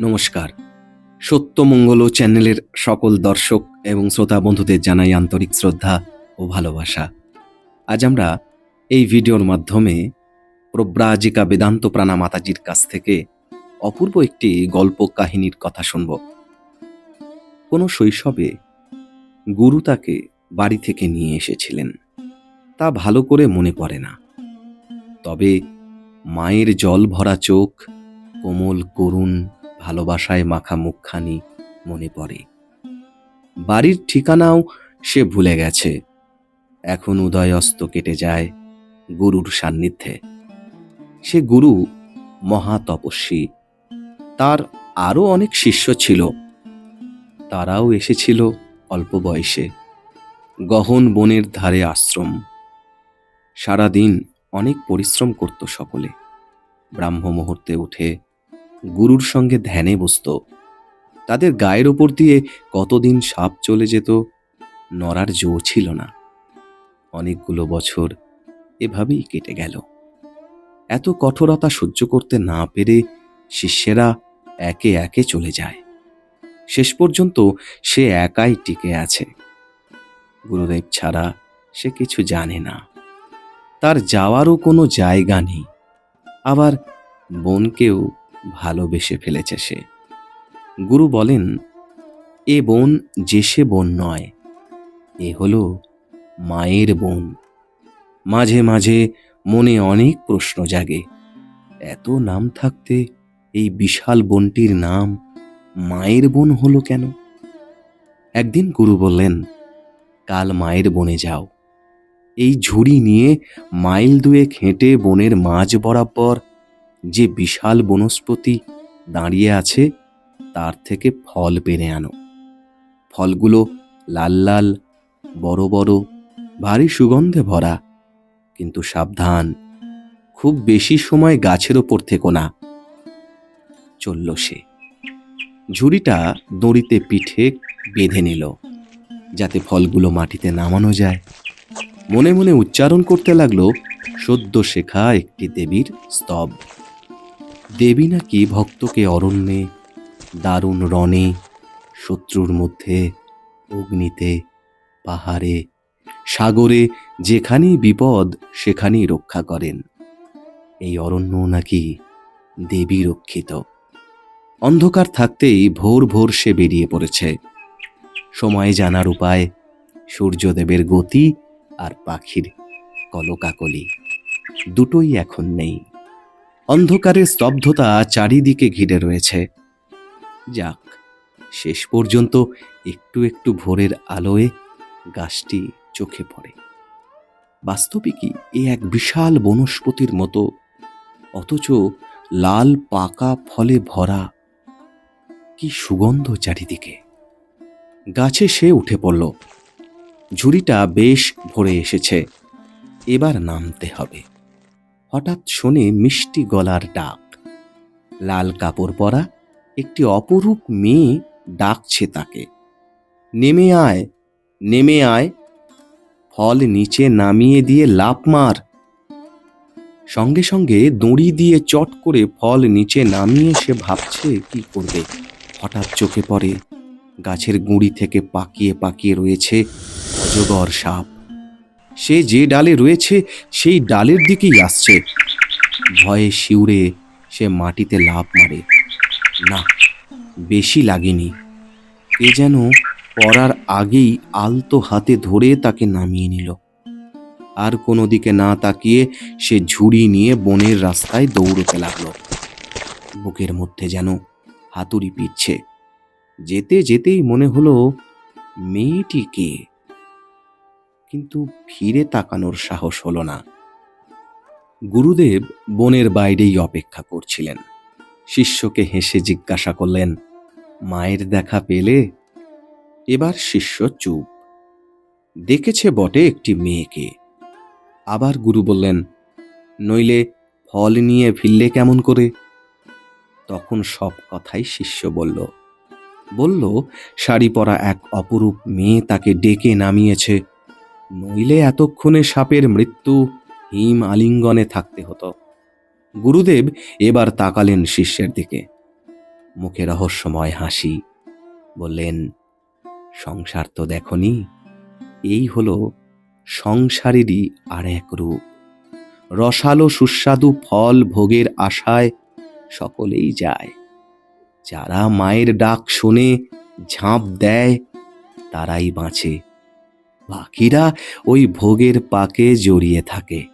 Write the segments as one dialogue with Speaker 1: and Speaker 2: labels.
Speaker 1: নমস্কার। সত্যমঙ্গল চ্যানেলের সকল দর্শক এবং শ্রোতা বন্ধুদের জানাই আন্তরিক শ্রদ্ধা ও ভালোবাসা। আজ আমরা এই ভিডিওর মাধ্যমে প্রব্রাজিকা বেদান্ত প্রাণা মাতাজির কাছ থেকে অপূর্ব একটি গল্প কাহিনীর কথা শুনব। কোনো শৈশবে গুরু তাকে বাড়ি থেকে নিয়ে এসেছিলেন। তা ভালো করে মনে পড়ে না। তবে মায়ের জল ভরা চোখ, কোমল করুণ ভালোবাসায় মাখা মুখখানি মনে পড়ে। বাড়ির ঠিকানাও সে ভুলে গেছে। এখন উদয়স্ত কেটে যায় গুরুর সান্নিধ্যে। সে গুরু মহা তপস্বী তার আরও অনেক শিষ্য ছিল। তারাও এসেছিল অল্প বয়সে। গহন বনের ধারে আশ্রম। সারাদিন অনেক পরিশ্রম করত সকলে। ব্রাহ্ম মুহূর্তে উঠে গুরুর সঙ্গে ধ্যানে বসত। তাদের গায়ের ওপর দিয়ে কতদিন সাপ চলে যেত, নড়ার জো ছিল না। অনেকগুলো বছর এভাবেই কেটে গেল। এত কঠোরতা সহ্য করতে না পেরে শিষ্যেরা একে একে চলে যায়। শেষ পর্যন্ত সে একাই টিকে আছে। গুরুদেব ছাড়া সে কিছু জানে না। তার যাওয়ারও কোনো জায়গা নেই। আবার বোনকেও ভালোবেসে ফেলেছে সে। গুরু বলেন, এ বোন যে সে বোন নয়, এ হলো মায়ের বোন। মাঝে মাঝে মনে অনেক প্রশ্ন জাগে, এত নাম থাকতে এই বিশাল বোনটির নাম মায়ের বোন হলো কেন? একদিন গুরু বললেন, কাল মায়ের বনে যাও। এই ঝুড়ি নিয়ে মাইল দুয়ে হেঁটে বনের মাঝ বরাবর যে বিশাল বনস্পতি দাঁড়িয়ে আছে, তার থেকে ফল পেরে আনো। ফলগুলো লাল লাল, বড় বড়, ভারী সুগন্ধে ভরা, কিন্তু সাবধান, খুব বেশি সময় গাছের ওপর থেকো না। চলল সে। ঝুড়িটা দড়িতে পিঠে বেঁধে নিল, যাতে ফলগুলো মাটিতে নামানো যায়। মনে মনে উচ্চারণ করতে লাগল, সদ্য শেখা একটি দেবীর স্তব। দেবী নাকি ভক্তকে অরণ্যে, দারুণ রণে, শত্রুর মধ্যে, অগ্নিতে, পাহাড়ে, সাগরে, যেখানেই বিপদ, সেখানেই রক্ষা করেন। এই অরণ্য নাকি দেবী রক্ষিত। অন্ধকার থাকতেই ভোর ভোর সে বেরিয়ে পড়েছে। সময় জানার উপায়, সূর্যদেবের গতি আর পাখির কলকাকলি। দুটোই এখন নেই। অন্ধকারের স্তব্ধতা চারিদিকে ঘিরে রয়েছে। যাক, শেষ পর্যন্ত একটু একটু ভোরের আলোয় গাছটি চোখে পড়ে। বাস্তবিকই এ এক বিশাল বনস্পতির মতো, অথচ লাল পাকা ফলে ভরা? কি সুগন্ধ চারিদিকে। গাছে সে উঠে পড়ল। ঝুড়িটা বেশ ভরে এসেছে। এবার নামতে হবে। হঠাৎ শোনে মিষ্টি গলার ডাক। লাল কাপড় পরা একটি অপরূপ মেয়ে ডাকছে তাকে। নেমে আয় নেমে আয়। ফল নিচে নামিয়ে দিয়ে লাপ মার। সঙ্গে সঙ্গে দড়ি দিয়ে চট করে ফল নিচে নামিয়ে সে ভাবছে, কি করবে? হঠাৎ চোখে পড়ে, গাছের গুঁড়ি থেকে পাকিয়ে পাকিয়ে রয়েছে অজগর সাপ। সে যে ডালে রয়েছে, সেই ডালের দিকেই আসছে। ভয়ে শিউরে সে মাটিতে লাফ মারে। না, বেশি লাগেনি। এ যেন পড়ার আগেই আলতো হাতে ধরে তাকে নামিয়ে নিল। আর কোনো দিকে না তাকিয়ে সে ঝুড়ি নিয়ে বনের রাস্তায় দৌড়তে লাগল। বুকের মধ্যে যেন হাতুড়ি পিটছে। যেতে যেতেই মনে হলো, মেয়েটি কে? কিন্তু ফিরে তাকানোর সাহস হলো না। গুরুদেব বনের বাইরেই অপেক্ষা করছিলেন। শিষ্যকে হেসে জিজ্ঞাসা করলেন, মায়ের দেখা পেলে? এবার শিষ্য চুপ। দেখেছে বটে একটি মেয়েকে। আবার গুরু বললেন, নইলে ফল নিয়ে ফিরলে কেমন করে? তখন সব কথাই শিষ্য বলল। বলল, শাড়ি পরা এক অপরূপ মেয়ে তাকে ডেকে নামিয়েছে। নইলে এতক্ষণে সাপের মৃত্যু হিম আলিঙ্গনে থাকতে হতো। গুরুদেব এবার তাকালেন শিষ্যের দিকে। মুখে রহস্যময় হাসি। বললেন, সংসার তো দেখনি, এই হলো সংসারেরই আর এক রূপ। রসালো সুস্বাদু ফল ভোগের আশায় সকলেই যায়। যারা মায়ের ডাক শোনে ঝাঁপ দেয়, তারাই বাঁচে। বাকিরা ওই ভোগের পাকে জড়িয়ে থাকে।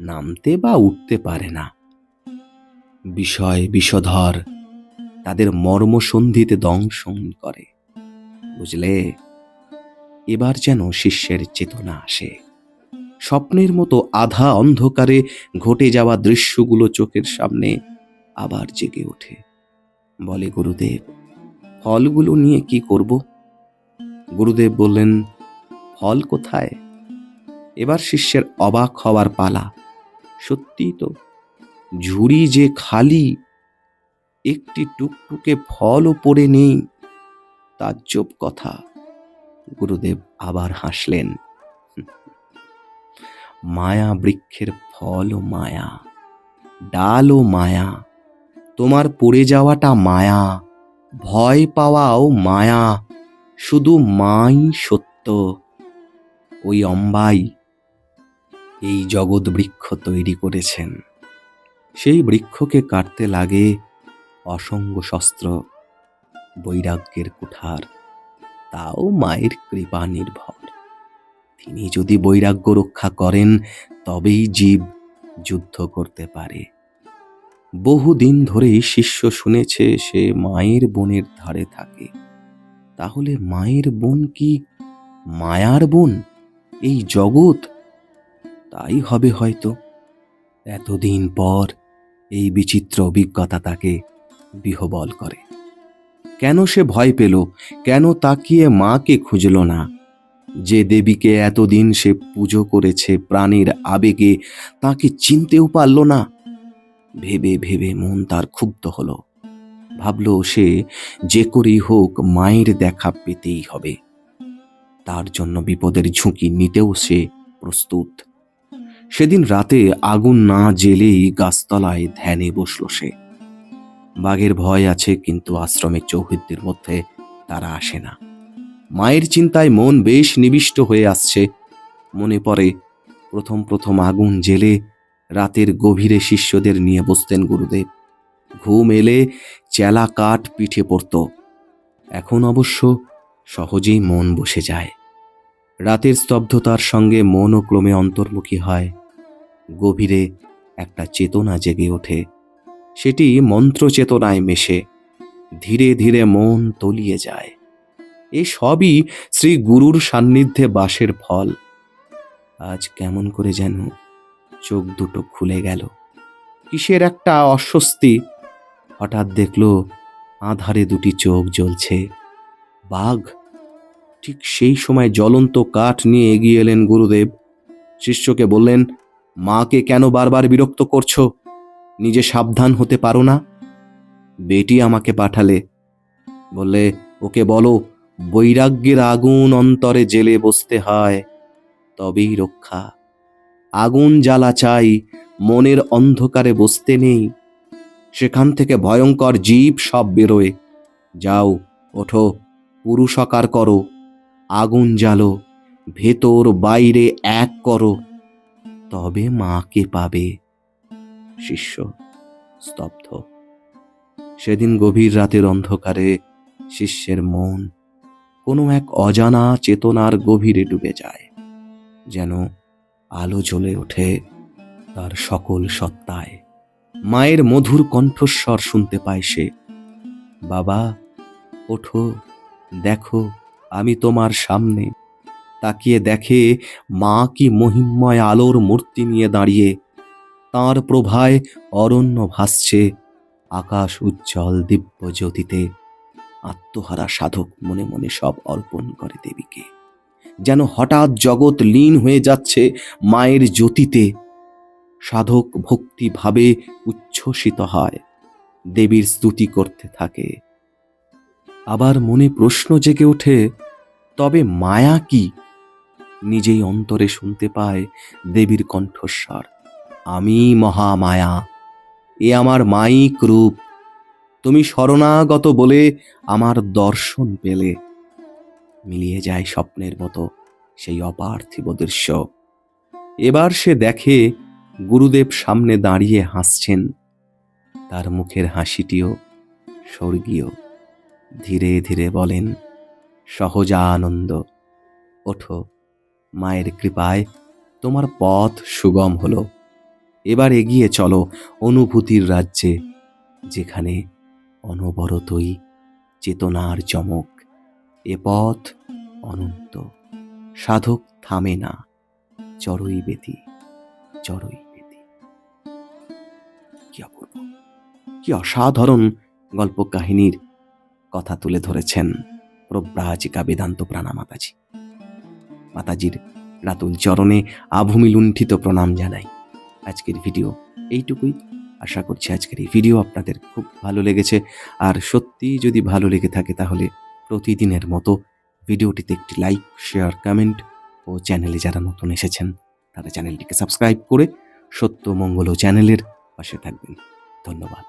Speaker 1: নামতে বা উঠতে পারে না। বিষয় বিষধর তাদের মর্মসন্ধিতে দংশন করে। বুঝলে? এবার যেন শিষ্যের চেতনা আসে। স্বপ্নের মতো আধা অন্ধকারে ঘটে যাওয়া দৃশ্যগুলো চোখের সামনে আবার জেগে ওঠে। বলে, গুরুদেব, ফলগুলো নিয়ে কি করব? গুরুদেব বললেন ফল কোথায়? এবার শিষ্যের অবাক হওয়ার পালা। সত্যি তো, ঝুড়ি যে খালি, একটি টুকটুকে ফলও পড়ে নেই। তাজ্জব কথা, গুরুদেব আবার হাসলেন। মায়া বৃক্ষের ফল ও মায়া ডাল ও মায়া, তোমার পড়ে যাওয়াটা মায়া, ভয় পাওয়াও মায়া, শুধু মাই সত্য। ওই অম্বাই এই জগৎ বৃক্ষ তৈরি করেছেন। সেই বৃক্ষকে কাটতে লাগে অসঙ্গ শস্ত্র, বৈরাগ্যের কুঠার, তাও মায়ের কৃপা নির্ভর। তিনি যদি বৈরাগ্য রক্ষা করেন, তবেই জীব যুদ্ধ করতে পারে। বহুদিন ধরেই শিষ্য শুনেছে সে মায়ের বনের ধারে থাকে। তাহলে মায়ের বোন কি মায়ার বোন? এই জগৎ? তাই হবে হয়তো। এতদিন পর এই বিচিত্র অভিজ্ঞতা তাকে বিহবল করে। কেন সে ভয় পেল? কেন তাকিয়ে মাকে খুঁজল না? যে দেবীকে এতদিন সে পুজো করেছে প্রাণীর আবেগে, তাকে চিনতেও পারল না। ভেবে ভেবে মন তার ক্ষুব্ধ হলো। ভাবল সে যে করেই হোক মায়ের দেখা পেতেই হবে। তার জন্য বিপদের ঝুঁকি নিতেও সে প্রস্তুত। সেদিন রাতে আগুন না জেলেই গাছতলায় ধ্যানে বসল সে। বাঘের ভয় আছে, কিন্তু আশ্রমের চৌহদ্দের মধ্যে তারা আসে না। মায়ের চিন্তায় মন বেশ নিবিষ্ট হয়ে আসছে। মনে পড়ে, প্রথম প্রথম আগুন জেলে রাতের গভীরে শিষ্যদের নিয়ে বসতেন গুরুদেব। ঘুম এলে চেলা কাঠ পিঠে পড়ত। এখন অবশ্য সহজেই মন বসে যায়। রাতের স্তব্ধতার সঙ্গে মনও ক্রমে অন্তর্মুখী হয়। গভীরে একটা চেতনা জেগে ওঠে। সেটি মন্ত্র চেতনায় মেশে। ধীরে ধীরে মন তলিয়ে যায়। এ সবই শ্রী গুরুর সান্নিধ্যে বাসের ফল। আজ কেমন করে যেন চোখ দুটো খুলে গেল। কিসের একটা অস্বস্তি? হঠাৎ দেখল আধারে দুটি চোখ জ্বলছে। বাঘ। ঠিক সেই সময় জ্বলন্ত কাঠ নিয়ে এগিয়ে এলেন গুরুদেব। শিষ্যকে বললেন, মাকে কেন বারবার বিরক্ত করছ? নিজে সাবধান হতে পারো না। বেটি আমাকে পাঠালে। বললে, ওকে বলো, বৈরাগ্যের আগুন অন্তরে জেলে বসতে হয়, তবেই রক্ষা। আগুন জ্বালা চাই, মনের অন্ধকারে বসতে নেই। সেখান থেকে ভয়ঙ্কর জীব সব বেরোয়। যাও, ওঠো। পুরুষকার করো, আগুন জ্বালো, ভেতর বাইরে এক করো, তবে মাকে পাবে শিষ্য স্তব্ধ। সেদিন গভীর রাতের অন্ধকারে শিষ্যের মন কোনো এক অজানা চেতনার গভীরে ডুবে যায়, যেন আলো জ্বলে ওঠে তার সকল সত্তায়। মায়ের মধুর কণ্ঠস্বর শুনতে পায় সে, বাবা, ওঠো। দেখো, আমি তোমার সামনে। তাকিয়ে দেখে মা কি মহিমময় আলোর মূর্তি নিয়ে দাঁড়িয়ে, তাঁর প্রভায় অরণ্য ভাসছে, আকাশ উজ্জ্বল দিব্য জ্যোতিতে। আত্মহারা সাধক মনে মনে সব অর্পণ করে দেবীকে। যেন হঠাৎ জগৎ লীন হয়ে যাচ্ছে মায়ের জ্যোতিতে। সাধক ভক্তিভাবে উচ্ছ্বসিত হয়, দেবীর স্তুতি করতে থাকে। আবার মনে প্রশ্ন জেগে ওঠে, তবে মায়া কি? নিজেই অন্তরে শুনতে পায় দেবীর কণ্ঠস্বর। আমি মহামায়া, এ আমার মাইক রূপ। তুমি শরণাগত বলে আমার দর্শন পেলে। মিলিয়ে যায় স্বপ্নের মতো সেই অপার্থিব দৃশ্য। এবার সে দেখে গুরুদেব সামনে দাঁড়িয়ে হাসছেন। তার মুখের হাসিটিও স্বর্গীয়। ধীরে ধীরে বলেন, সহজানন্দ, ওঠো। মায়ের কৃপায় তোমার পথ সুগম হলো। এবার এগিয়ে চলো অনুভূতির রাজ্যে, যেখানে অনবরতই চেতনার চমক এ পথ অনন্ত। সাধক থামে না চড়ই বেতি চড়ই বেতি কি অপূর্ব, কি অসাধারণ গল্প কাহিনীর কথা তুলে ধরেছেন প্রব্রাজিকা বেদান্ত প্রাণা মাতাজি। মাতাজির রাতুল চরণে আভূমি লুণ্ঠিত প্রণাম জানাই। আজকের ভিডিও এইটুকুই। আশা করছি আজকের এই ভিডিও আপনাদের খুব ভালো লেগেছে। আর সত্যি যদি ভালো লেগে থাকে তাহলে প্রতিদিনের মতো ভিডিওটিতে একটি লাইক, শেয়ার, কমেন্ট ও চ্যানেলে যারা নতুন এসেছেন, তারা চ্যানেলটিকে সাবস্ক্রাইব করে সত্য মঙ্গল চ্যানেলের পাশে থাকবেন। ধন্যবাদ।